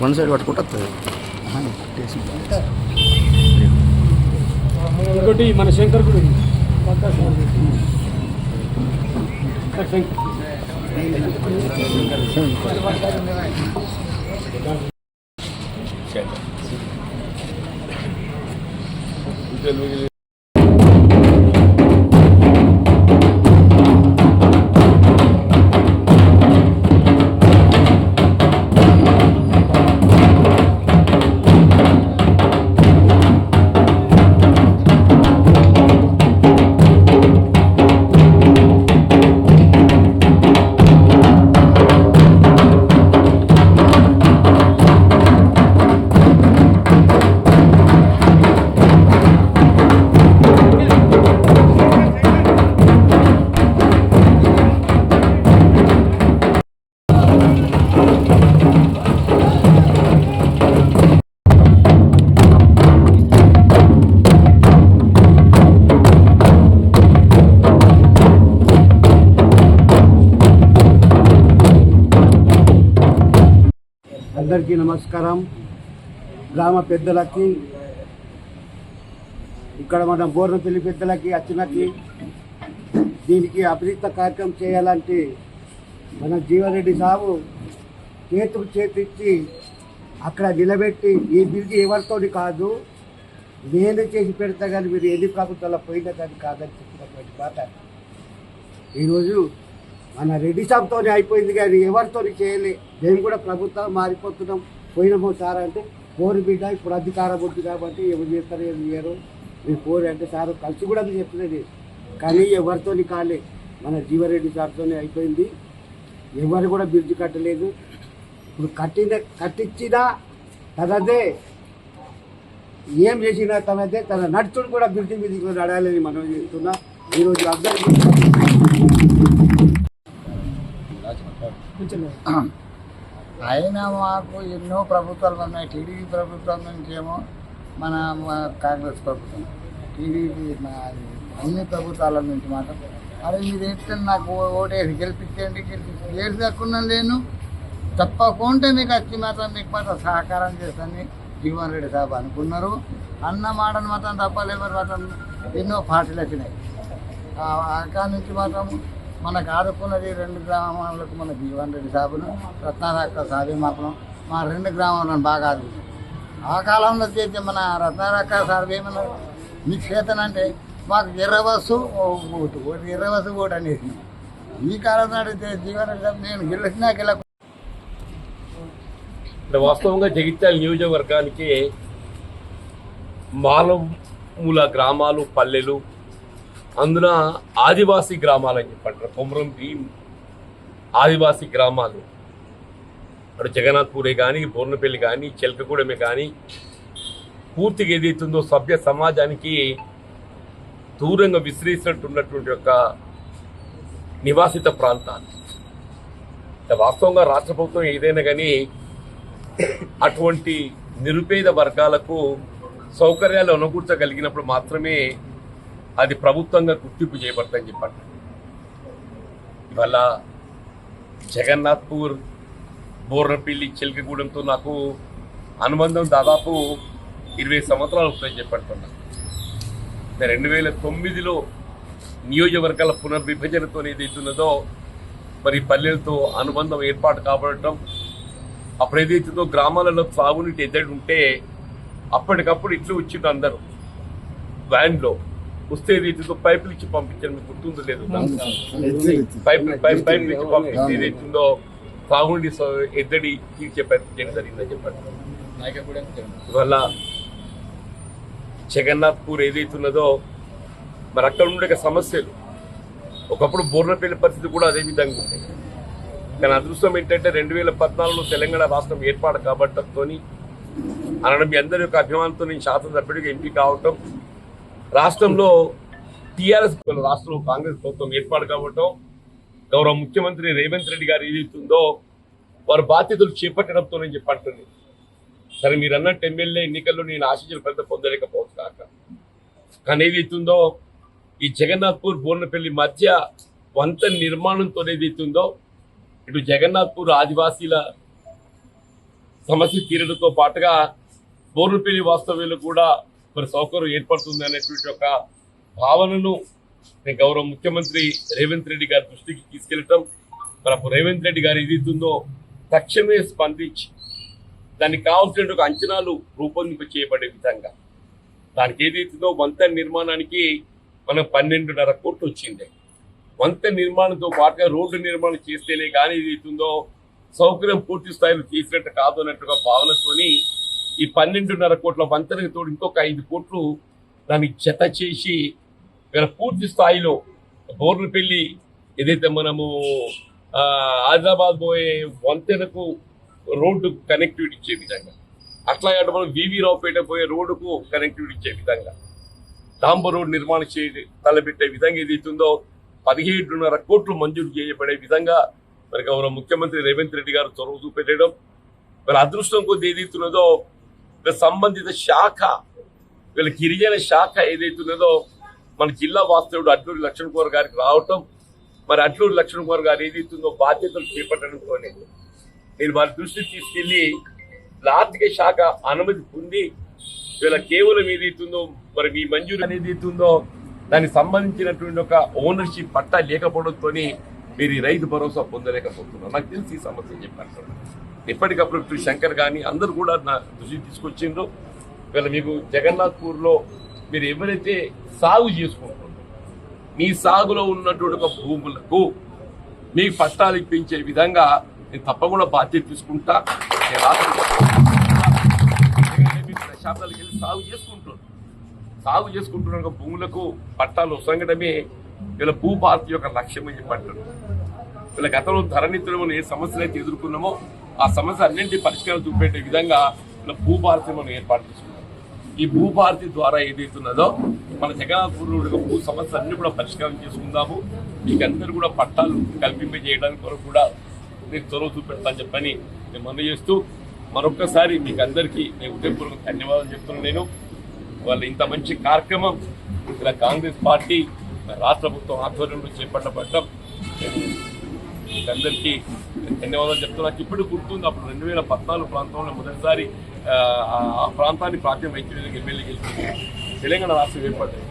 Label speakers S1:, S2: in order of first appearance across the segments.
S1: One side పట్టుకుంటే వస్తుంది
S2: ఇంకోటి మన శంకర్ కూడా ఉంది పక్కా శంకర్. సార్
S3: అందరికీ నమస్కారం. గ్రామ పెద్దలకి ఇక్కడ మన బోర్నపల్లి పెద్దలకి అచ్చినకి దీనికి అభివృద్ధి కార్యక్రమం చేయాలంటే మన జీవారెడ్డి సాబు చేతుకు చేతిచ్చి అక్కడ నిలబెట్టి ఈ బిల్లు ఎవరితోని కాదు నేను చేసి పెడతా కానీ మీరు ఎన్ని ప్రభుత్వాల పోయినా కానీ కాదని చెప్పినటువంటి మాట. ఈరోజు మన రెడ్డి షాప్తోనే అయిపోయింది కానీ ఎవరితోని చేయలే. మేము కూడా ప్రభుత్వం మారిపోతున్నాం. పోయినామో సార్ అంటే పోరు బిడ్డ ఇప్పుడు అధికారం ఉంది కాబట్టి ఎవరు చేస్తారు ఏం చేయరు. మీరు పోరు అంటే సార్ కలిసి కూడా అది చెప్పలేదు కానీ ఎవరితోని కాలే. మన జీవారెడ్డి సార్తోనే అయిపోయింది. ఎవరు కూడా బిర్జు కట్టలేదు. ఇప్పుడు కట్టిన కట్టించినా తనదే ఏం చేసినా తనదే తన నడుచుడు కూడా బిర్జు మీద నడాలని మనం చెప్తున్నా. ఈరోజు అందరికీ
S2: కొంచెం
S4: అయినా మాకు ఎన్నో ప్రభుత్వాలు ఉన్నాయి. టీడీపీ ప్రభుత్వం నుంచేమో మన మన కాంగ్రెస్ ప్రభుత్వం. టీడీపీ అన్ని ప్రభుత్వాల నుంచి మాత్రం. అరే మీరు ఏంటంటే నాకు ఓటేసి గెలిపించండి గెలిపించి ఏడు దక్కున్నా లేను తప్పకుండా మీకు వచ్చి మాత్రం మీకు మాత్రం సహకారం చేస్తాను జీవన్ రెడ్డి సాబ్ అనుకున్నారు. అన్న మాటను మాత్రం తప్పలేమని మాత్రం ఎన్నో పార్టీలు వచ్చినాయి. అక్కడి నుంచి మాత్రం మనకు ఆదుకున్నది రెండు గ్రామాలకు మన జీవన్ రెడ్డి సాబును రత్నారాక సాబీమాపనం మాత్రం మా రెండు గ్రామాలను బాగా ఆదుకుంది ఆ కాలంలో చేసే మన రత్నారాక సాబీమన ఏమన్నా మీకు చేతనంటే మాకు ఎర్ర ఓ ఓటు ఓటు ఎర్ర ఓటు అనేసి ఈ కాలం నాడు జీవన్ రెడ్డి నేను గెలిచినా గెలకు
S5: అంటే వాస్తవంగా జగిత్యాల నియోజకవర్గానికి మాలమూల గ్రామాలు పల్లెలు అందున ఆదివాసీ గ్రామాలు అని చెప్పంటారు కొమరం భీం ఆదివాసీ గ్రామాలు. అటు జగన్నాథ్పూరే కానీ బోర్నపల్లి కానీ చిలకగూడెమే కానీ పూర్తిగా ఏదైతుందో సభ్య సమాజానికి దూరంగా విసిరేసినట్టున్నటువంటి యొక్క నివాసిత ప్రాంతాలు. వాస్తవంగా రాష్ట్ర ప్రభుత్వం ఏదైనా కానీ అటువంటి నిరుపేద వర్గాలకు సౌకర్యాలు అనుకూర్చగలిగినప్పుడు మాత్రమే అది ప్రభుత్వంగా గుర్తింపు చేయబడతాయని చెప్పండి. ఇవాళ జగన్నాథ్పూర్ బోర్రపల్లి చిలకగూడెంతో నాకు అనుబంధం దాదాపు ఇరవై సంవత్సరాలు వస్తాయని చెప్పంటున్నా. రెండు వేల తొమ్మిదిలో నియోజకవర్గాల పునర్విభజనతో ఏదైతున్నదో మరి పల్లెలతో అనుబంధం ఏర్పాటు కాబడటం అప్పుడు ఏదైతుందో గ్రామాలలో సాగునీటి ఎద్దడి ఉంటే అప్పటికప్పుడు ఇట్లు వచ్చిండు అందరూ. వ్యాన్లో. వస్తే ఏదైతుందో పైపులు ఇచ్చి పంపించారు మీకు గుర్తుందో లేదు పైప్ పైప్ పైపులు ఇచ్చి పంపించి ఏదైతుందో సాగునీటి సౌ- ఎద్దడి తీర్చే ప్రయత్నం చేయడం జరిగిందని చెప్పారు. ఇవల్ల జగన్నాథ్పూర్ ఏదైతున్నదో మరి అక్కడ ఉండే సమస్యలు. ఒకప్పుడు బోర్నపల్లి పరిస్థితి కూడా అదే విధంగా ఉంది కానీ అదృష్టం ఏంటంటే రెండు వేల పద్నాలుగులో తెలంగాణ రాష్ట్రం ఏర్పాటు కాబట్టంతో అనడం మీ అందరి యొక్క అభిమానంతో నేను శాసనసభ్యుడిగా ఎంపిక కావటం రాష్ట్రంలో టీఆర్ఎస్ రాష్ట్రంలో కాంగ్రెస్ ప్రభుత్వం ఏర్పాటు కావటం గౌరవ ముఖ్యమంత్రి రేవంత్ రెడ్డి గారు ఏదైతుందో వారి బాధ్యతలు చేపట్టడంతో నేను చెప్పంటుంది సరే మీరు అన్నట్టు ఎమ్మెల్యే ఎన్నికల్లో నేను ఆశించిన పెద్ద పొందలేకపోవచ్చు కాక కానీ ఏదైతుందో ఈ జగన్నాథ్పూర్ బోర్నపల్లి మధ్య వంత నిర్మాణంతో ఏదైతుందో ఇటు జగన్నాథ్పూర్ ఆదివాసీల సమస్య తీరడంతో పాటుగా బోర్నపల్లి వాస్తవ్యులు కూడా మరి సౌకర్యం ఏర్పడుతుంది అనేటువంటి ఒక భావనను నేను గౌరవ ముఖ్యమంత్రి రేవంత్ రెడ్డి గారి దృష్టికి తీసుకెళ్ళటం మరి అప్పుడు రేవంత్ రెడ్డి గారు ఏదైతుందో తక్షణమే స్పందించి దానికి కావాల్సిన ఒక అంచనాలు రూపొందింప చేయబడే విధంగా. దానికి ఏదైతుందో వంతెన నిర్మాణానికి మనం పన్నెండున్నర కోట్లు వచ్చింది. వంతెన నిర్మాణంతో పాటుగా రోడ్డు నిర్మాణం చేస్తేనే కానీ ఏదైతుందో సౌకర్యం పూర్తి స్థాయిలో చేసినట్టు కాదు అన్నట్టుగా భావనతోని ఈ పన్నెండున్నర కోట్ల వంతెనకి తోడు ఇంకొక ఐదు కోట్లు దానికి జత చేసి ఇక్కడ పూర్తి స్థాయిలో బోర్నపల్లి ఏదైతే మనము ఆదిలాబాద్ పోయే వంతెనకు రోడ్డు కనెక్టివిటీ ఇచ్చే విధంగా అట్లా అంటే మనం వివి రావుపేట పోయే రోడ్డుకు కనెక్టివిటీ ఇచ్చే విధంగా డాంబర్ రోడ్ నిర్మాణం చే తలపెట్టే విధంగా ఏదైతుందో పదిహేడున్నర కోట్లు మంజూరు చేయబడే విధంగా మరి గౌరవ ముఖ్యమంత్రి రేవంత్ రెడ్డి గారు చొరవ చూపెట్టడం మరి అదృష్టం కొద్ది ఏదైతున్నదో సంబంధిత శాఖ వీళ్ళ గిరిజన శాఖ ఏదైతున్నదో మన జిల్లా వాస్తవుడు అడ్లూరి లక్ష్మణ్ కుమార్ గారికి రావటం మరి అడ్లూరి లక్ష్మణ్ కుమార్ గారు ఏదైతుందో బాధ్యతలు చేపట్టడంతోనే నేను వారి దృష్టికి తీసుకెళ్ళి ఆర్థిక శాఖ అనుమతి పొంది వీళ్ళ కేవలం ఏదైతుందో మరి మీ మంజూరు అనేది ఉందో దానికి సంబంధించినటువంటి ఒక ఓనర్షిప్ పట్టా లేకపోవడంతో మీరు ఈ రైతు భరోసా పొందలేకపోతున్నారు. నాకు తెలిసి ఈ సమస్య చెప్పారు ఎప్పటికప్పుడు ఇప్పుడు శంకర్ కానీ అందరూ కూడా నా దృష్టికి తీసుకొచ్చిండ్రు. వీళ్ళ మీకు జగన్నాథ్పూర్లో మీరు ఎవరైతే సాగు చేసుకుంటుందో మీ సాగులో ఉన్నటువంటి ఒక భూములకు మీ పట్టాలు ఇప్పించే విధంగా నేను తప్పకుండా బాధ్యత తీసుకుంటా. నేను దశాబ్దాలకు వెళ్ళి సాగు చేసుకుంటున్నారు సాగు చేసుకుంటున్న భూములకు పట్టాలు వసంగడమే వీళ్ళ భూభారతి యొక్క లక్ష్యం అని చెప్పంటారు. వీళ్ళ గతంలో ధరణితులు ఏ సమస్యలు అయితే ఎదుర్కొన్నామో ఆ సమస్య అన్నింటి పరిష్కారం చూపెట్టే విధంగా మన భూభారతి మనం ఏర్పాటు చేసుకున్నాం. ఈ భూభారతి ద్వారా ఏదైతున్నదో మన జగన్నాథపూర్ భూ సమస్య అన్ని కూడా పరిష్కారం చేసుకుందాము. మీకు అందరూ కూడా పట్టాలు కల్పింపజేయడానికి కొరకు కూడా నేను చొరవ చూపెడతాను చెప్పని నేను మనం చేస్తూ మరొకసారి మీకు అందరికీ నేను ఉదయపూర్వక ధన్యవాదాలు చెప్తున్నాను నేను. వాళ్ళ ఇంత మంచి కార్యక్రమం ఇలా కాంగ్రెస్ పార్టీ రాష్ట్ర ప్రభుత్వం ఆధ్వర్యంలో చేపట్టబడ్డం అందరికీ ధన్యవాదాలు చెప్తున్నా. నాకు ఇప్పుడు గుర్తుంది అప్పుడు రెండు వేల పద్నాలుగు ప్రాంతంలో మొదటిసారి ఆ, ప్రాంతాన్ని ప్రాంతీయ వైద్యులకు ఎమ్మెల్యే గెలిచింది. తెలంగాణ రాష్ట్రం ఏర్పడ్డది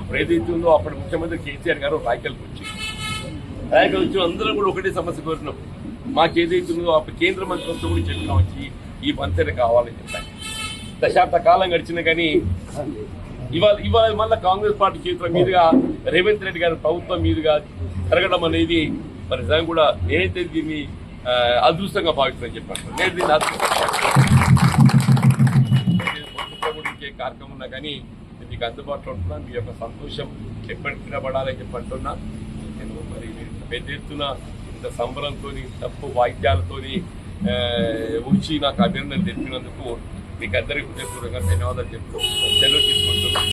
S5: అప్పుడు ఏదైతే ఉందో అప్పుడు ముఖ్యమంత్రి కేసీఆర్ గారు రాయకల్కి వచ్చి రాయకల్ వచ్చి అందరం కూడా ఒకటే సమస్య కోరినాం. మాకు ఏదైతే ఉందో అప్పుడు కేంద్ర మంత్రిత్వం కూడా చెప్పిన వచ్చి ఈ వంతెన కావాలని చెప్పాను దశాబ్ద కాలం గడిచిన కానీ ఇవాళ ఇవాళ మళ్ళీ కాంగ్రెస్ పార్టీ చేతుల మీదుగా రేవంత్ రెడ్డి గారి ప్రభుత్వం మీదుగా జరగడం అనేది మరి నిజంగా కూడా నేనైతే దీన్ని అదృష్టంగా భావిస్తుందని చెప్పాను నేను దీన్ని అదృష్టం కార్యక్రమం ఉన్నా కానీ మీకు అందుబాటులో ఉంటున్నా. మీ యొక్క సంతోషం ఎప్పటికి నిలబడాలని చెప్పి అంటున్నా. నేను మరి పెద్ద ఎత్తున ఇంత సంబరంతో తప్పు వాయిద్యాలతోని వచ్చి నాకు అభినందనలు తెలిపినందుకు మీకు అందరికీ హృదయపూర్వకంగా ధన్యవాదాలు చెప్తూ సెలవు తీసుకుంటున్నాను.